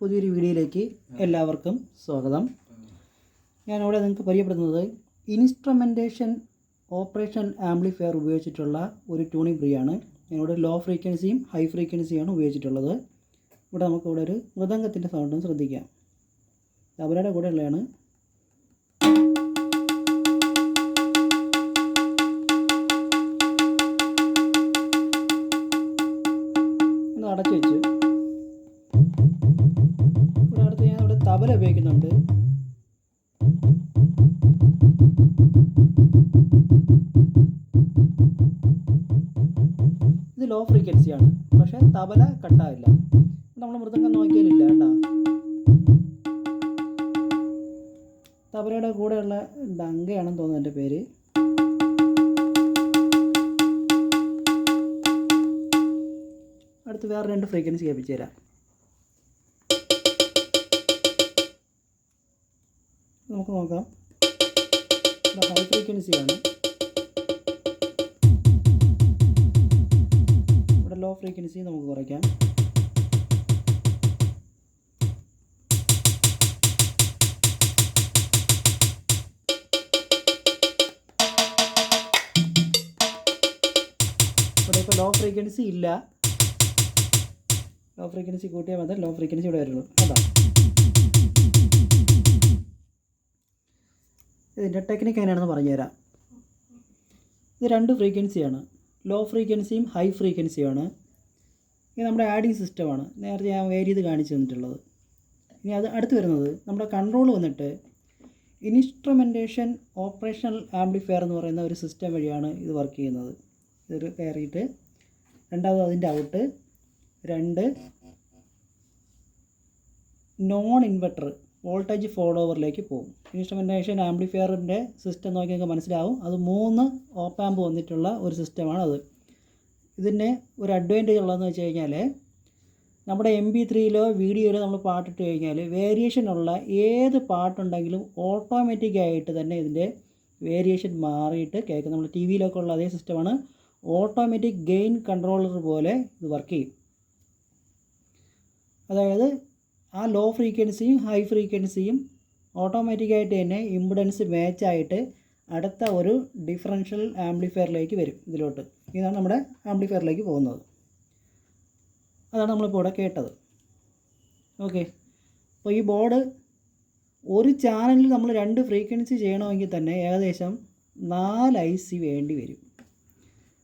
പുതിയൊരു വീഡിയോയിലേക്ക് എല്ലാവർക്കും സ്വാഗതം. ഞാനിവിടെ നിങ്ങൾക്ക് പരിചയപ്പെടുന്നത് ഇൻസ്ട്രുമെന്റേഷൻ ഓപ്പറേഷൻ ആംപ്ലിഫയർ ഉപയോഗിച്ചിട്ടുള്ള ഒരു ട്യൂണിംഗ് പ്രിയാണ് ഞാനിവിടെ ലോ ഫ്രീക്വൻസിയും ഹൈ ഫ്രീക്വൻസിയാണ് ഉപയോഗിച്ചിട്ടുള്ളത്. ഇവിടെ നമുക്കിവിടെ ഒരു മൃദംഗത്തിന്റെ സൗണ്ടും ശ്രദ്ധിക്കാം. അവരുടെ കൂടെ ഇവിടെ അടുത്ത് ഞാൻ ഇവിടെ തബല ഉപയോഗിക്കുന്നുണ്ട്. ഇത് ലോ ഫ്രീക്വൻസിയാണ് പക്ഷേ തബല കട്ടാവില്ല. നമ്മൾ മൃദംഗം നോക്കിയാലില്ല കേട്ടോ തബലയുടെ കൂടെയുള്ള ഡങ്കയാണെന്ന് തോന്നുന്നു എന്റെ പേര്. അടുത്ത് വേറെ രണ്ട് ഫ്രീക്വൻസി കേൾപ്പിച്ചു തരാം. നമുക്ക് നോക്കാം. ഹൈ ഫ്രീക്വൻസിയാണ് ഇവിടെ ലോ ഫ്രീക്വൻസി നമുക്ക് കുറയ്ക്കാം. ഇവിടെ ഇപ്പോൾ ലോ ഫ്രീക്വൻസി ഇല്ല. ലോ ഫ്രീക്വൻസി കൂട്ടിയാൽ മതി. ലോ ഫ്രീക്വൻസി ഇവിടെ വരുള്ളൂ. അതാ. ഇതിന്റെ ടെക്നിക്ക് എങ്ങനെയാണെന്ന് പറഞ്ഞുതരാം. ഇത് രണ്ട് ഫ്രീക്വൻസിയാണ് ലോ ഫ്രീക്വൻസിയും ഹൈ ഫ്രീക്വൻസിയുമാണ് ഇത് നമ്മുടെ ആഡിങ് സിസ്റ്റമാണ് നേരത്തെ ഞാൻ വേരി ചെയ്ത് കാണിച്ചു തന്നിട്ടുള്ളത്. ഇനി അത് അടുത്ത് വരുന്നത് നമ്മുടെ കൺട്രോൾ വന്നിട്ട് ഇൻസ്ട്രുമെന്റേഷൻ ഓപ്പറേഷണൽ ആംപ്ലിഫയർ എന്ന് പറയുന്ന ഒരു സിസ്റ്റം വഴിയാണ് ഇത് വർക്ക് ചെയ്യുന്നത്. ഇത് കയറിയിട്ട് രണ്ടാമത് അതിന്റെ ഔട്ട് രണ്ട് നോൺ ഇൻവെർട്ടർ വോൾട്ടേജ് ഫോളോവറിലേക്ക് പോകും. ഇൻസ്ട്രുമെന്റേഷൻ ആംപ്ലിഫയറിന്റെ സിസ്റ്റം നോക്കി നിങ്ങൾക്ക് മനസ്സിലാവും. അത് മൂന്ന് ഓപ്പാമ്പ് വന്നിട്ടുള്ള ഒരു സിസ്റ്റമാണ് അത്. ഇതിന്റെ ഒരു അഡ്വാന്റേജ് ഉള്ളതെന്ന് വെച്ച് കഴിഞ്ഞാൽ നമ്മുടെ എം ബി ത്രീയിലോ വീഡിയോയിലോ നമ്മൾ പാട്ടിട്ട് കഴിഞ്ഞാൽ വേരിയേഷനുള്ള ഏത് പാട്ടുണ്ടെങ്കിലും ഓട്ടോമാറ്റിക്കായിട്ട് തന്നെ ഇതിന്റെ വേരിയേഷൻ മാറിയിട്ട് കേൾക്കും. നമ്മൾ ടി വിയിലൊക്കെ ഉള്ള അതേ സിസ്റ്റമാണ്. ഓട്ടോമാറ്റിക് ഗെയിൻ കൺട്രോളർ പോലെ ഇത് വർക്ക് ചെയ്യും. അതായത് ആ ലോ ഫ്രീക്വൻസിയും ഹൈ ഫ്രീക്വൻസിയും ഓട്ടോമാറ്റിക്കായിട്ട് തന്നെ ഇമ്പിഡൻസ് മാച്ചായിട്ട് അടുത്ത ഒരു ഡിഫറൻഷ്യൽ ആംപ്ലിഫയറിലേക്ക് വരും ഇതിലോട്ട്. ഇതാണ് നമ്മുടെ ആംപ്ലിഫയറിലേക്ക് പോകുന്നത്. അതാണ് നമ്മളിപ്പോൾ ഇവിടെ കേട്ടത്. ഓക്കെ അപ്പോൾ ഈ ബോർഡ് ഒരു ചാനലിൽ നമ്മൾ രണ്ട് ഫ്രീക്വൻസി ചെയ്യണമെങ്കിൽ തന്നെ ഏകദേശം നാല് ഐ സി വേണ്ടി വരും.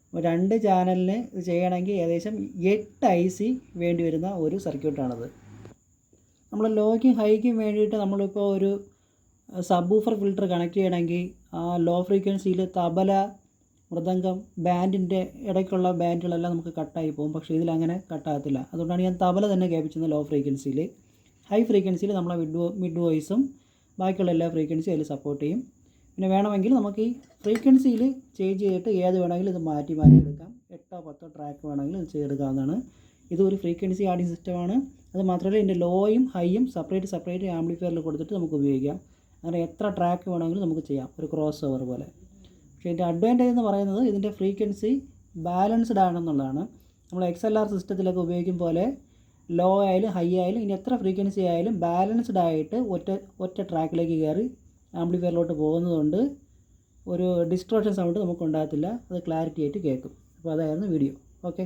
അപ്പോൾ രണ്ട് ചാനലിന് ചെയ്യണമെങ്കിൽ ഏകദേശം എട്ട് ഐ സി വേണ്ടി വരുന്ന ഒരു സർക്യൂട്ടാണത് നമ്മൾ ലോയ്ക്കും ഹൈക്കും വേണ്ടിയിട്ട് നമ്മളിപ്പോൾ ഒരു സബ് ഊഫർ ഫിൽറ്റർ കണക്ട് ചെയ്യണമെങ്കിൽ ആ ലോ ഫ്രീക്വൻസിയിൽ തബല മൃദംഗം ബാൻഡിന്റെ ഇടയ്ക്കുള്ള ബാൻഡുകളെല്ലാം നമുക്ക് കട്ടായി പോകും. പക്ഷേ ഇതിലങ്ങനെ കട്ടാകത്തില്ല അതുകൊണ്ടാണ് ഞാൻ തബല തന്നെ കേൾപ്പിച്ചത് ലോ. ഫ്രീക്വൻസിയിൽ ഹൈ ഫ്രീക്വൻസിയിൽ നമ്മളെ മിഡ് മിഡ് വോയിസും ബാക്കിയുള്ള എല്ലാ ഫ്രീക്വൻസിയും അതിൽ സപ്പോർട്ട് ചെയ്യും. പിന്നെ വേണമെങ്കിൽ നമുക്ക് ഈ ഫ്രീക്വൻസിയിൽ ചേഞ്ച് ചെയ്തിട്ട് ഏത് വേണമെങ്കിലും ഇത് മാറ്റി മാറ്റി എടുക്കാം. എട്ടോ പത്തോ ട്രാക്ക് വേണമെങ്കിലും ഇത് ചെയ്തെടുക്കാവുന്നതാണ് ഇതൊരു ഫ്രീക്വൻസി ആഡിങ് സിസ്റ്റമാണ് അത് മാത്രമല്ല ഇതിന്റെ ലോയും ഹൈയും സെപ്പറേറ്റ് സെപ്പറേറ്റ് ആംപ്ലിഫയറിൽ കൊടുത്തിട്ട് നമുക്ക് ഉപയോഗിക്കാം. അങ്ങനെ എത്ര ട്രാക്ക് വേണമെങ്കിലും നമുക്ക് ചെയ്യാം. ഒരു ക്രോസ് ഓവർ പോലെ. പക്ഷേ ഇതിന്റെ അഡ്വാന്റേജ് എന്ന് പറയുന്നത് ഇതിന്റെ ഫ്രീക്വൻസി ബാലൻസ്ഡ് ആണെന്നുള്ളതാണ്. നമ്മൾ എക്സ് എൽ ആർ സിസ്റ്റത്തിലൊക്കെ ഉപയോഗിക്കും പോലെ ലോ ആയാലും ഹൈ ആയാലും ഇനി എത്ര ഫ്രീക്വൻസി ആയാലും ബാലൻസ്ഡ് ആയിട്ട് ഒറ്റ ഒറ്റ ട്രാക്കിലേക്ക് കയറി ആംപ്ലിഫയറിലോട്ട് പോകുന്നതുകൊണ്ട് ഒരു ഡിസ്ട്രോഷൻ സൗണ്ട് നമുക്ക് ഉണ്ടാകത്തില്ല. അത് ക്ലാരിറ്റി ആയിട്ട് കേൾക്കും. അപ്പോൾ അതായിരുന്നു വീഡിയോ ഓക്കെ